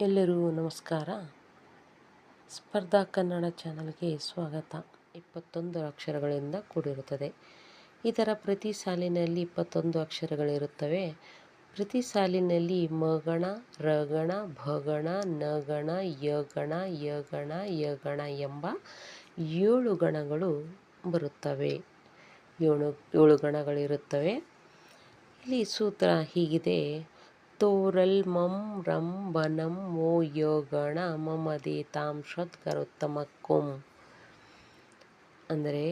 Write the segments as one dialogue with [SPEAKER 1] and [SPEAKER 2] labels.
[SPEAKER 1] ಎಲ್ಲರಿಗೂ ನಮಸ್ಕಾರ. ಸ್ಪರ್ಧಾ ಕನ್ನಡ ಚಾನಲ್ಗೆ ಸ್ವಾಗತ. ಇಪ್ಪತ್ತೊಂದು ಅಕ್ಷರಗಳಿಂದ ಕೂಡಿರುತ್ತದೆ. ಇದರ ಪ್ರತಿ ಸಾಲಿನಲ್ಲಿ ಇಪ್ಪತ್ತೊಂದು ಅಕ್ಷರಗಳಿರುತ್ತವೆ. ಪ್ರತಿ ಸಾಲಿನಲ್ಲಿ ಮಗಣ, ರಗಣ, ಭಗಣ, ನಗಣ, ಯಗಣ ಯಗಣ ಯಗಣ ಎಂಬ ಏಳು ಗಣಗಳು ಬರುತ್ತವೆ. ಏಳು ಏಳು ಗಣಗಳಿರುತ್ತವೆ. ಇಲ್ಲಿ ಸೂತ್ರ ಹೀಗಿದೆ. ತೋರಲ್ ಮಂ ರಂ ಬನಂ ಮೋ ಯೋಗಣ ಮಮದೆ ತಾಂ ಷತ್ಕರೋತ್ತಮಕ್ಕುಂ ಅಂದರೆ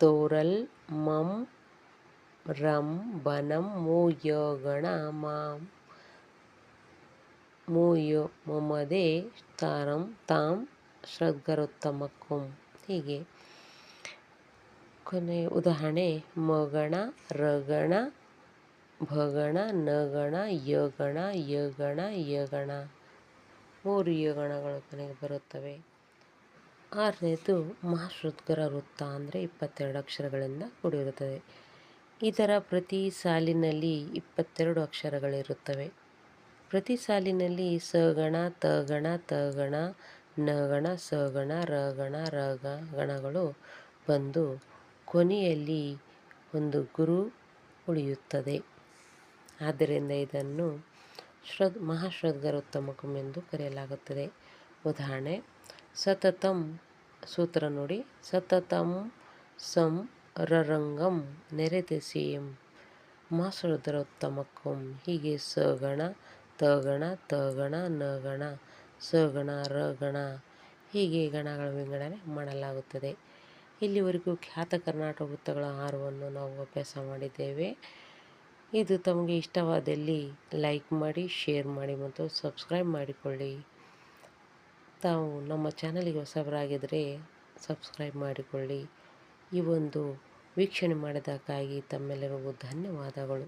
[SPEAKER 1] ತೋರಲ್ ಮಂ ರಂ ಬನಂ ಯೋಗಣ ಮಾಂ ಮೋ ಮಮದೇ ಮಮದೆ ತಾರಂ ತಾಂ ಶ್ರದ್ಗರೋತ್ತಮಕ್ಕುಂ ಹೀಗೆ ಕೊನೆ ಉದಾಹರಣೆ ಮಗಣ ರಗಣ ಭಗಣ, ನಗಣ, ಯಗಣ ಯಗಣ ಯಗಣ. ಮೂರು ಯಗಣಗಳು ಕೊನೆಗೆ ಬರುತ್ತವೆ. ಆರನೇದು ಮಹಾಶ್ರುದ್ಗರ ವೃತ್ತ ಅಂದರೆ ಇಪ್ಪತ್ತೆರಡು ಅಕ್ಷರಗಳಿಂದ ಕೂಡಿರುತ್ತದೆ. ಇದರ ಪ್ರತಿ ಸಾಲಿನಲ್ಲಿ ಇಪ್ಪತ್ತೆರಡು ಅಕ್ಷರಗಳಿರುತ್ತವೆ. ಪ್ರತಿ ಸಾಲಿನಲ್ಲಿ ಸಗಣ, ತಗಣ ತಗಣ, ನಗಣ, ಸಗಣ, ರಗಣ ರಗ ಗಣಗಳು ಬಂದು ಕೊನೆಯಲ್ಲಿ ಒಂದು ಗುರು ಉಳಿಯುತ್ತದೆ. ಆದ್ದರಿಂದ ಇದನ್ನು ಶ್ರದ್ ಮಹಾಶ್ರದ್ಗರೋತ್ತಮಕಂ ಎಂದು ಕರೆಯಲಾಗುತ್ತದೆ. ಉದಾಹರಣೆ, ಸತತಂ ಸೂತ್ರ ನೋಡಿ. ಸತತಂ ಸಂ ರರಂಗಂ ನೆರೆದೆಸೆಯಂ ಮಹಾಶ್ರದ್ಗರೋತ್ತಮಕಂ ಹೀಗೆ ಸಗಣ ತಗಣ ತಗಣ ನಗಣ ಸಗಣ ರಗಣ ಹೀಗೆ ಗಣಗಳ ವಿಂಗಡಣೆ ಮಾಡಲಾಗುತ್ತದೆ. ಇಲ್ಲಿವರೆಗೂ ಖ್ಯಾತ ಕರ್ನಾಟಕ ವೃತ್ತಗಳ ಆಹಾರವನ್ನು ನಾವು ಅಭ್ಯಾಸ ಮಾಡಿದ್ದೇವೆ. ಇದು ತಮಗೆ ಇಷ್ಟವಾದಲ್ಲಿ ಲೈಕ್ ಮಾಡಿ, ಶೇರ್ ಮಾಡಿ ಮತ್ತು ಸಬ್ಸ್ಕ್ರೈಬ್ ಮಾಡಿಕೊಳ್ಳಿ. ತಾವು ನಮ್ಮ ಚಾನಲಿಗೆ ಹೊಸಬರಾಗಿದ್ದರೆ ಸಬ್ಸ್ಕ್ರೈಬ್ ಮಾಡಿಕೊಳ್ಳಿ. ಈ ಒಂದು ವೀಕ್ಷಣೆ ಮಾಡಿದಕ್ಕಾಗಿ ತಮ್ಮೆಲ್ಲರಿಗೂ ಧನ್ಯವಾದಗಳು.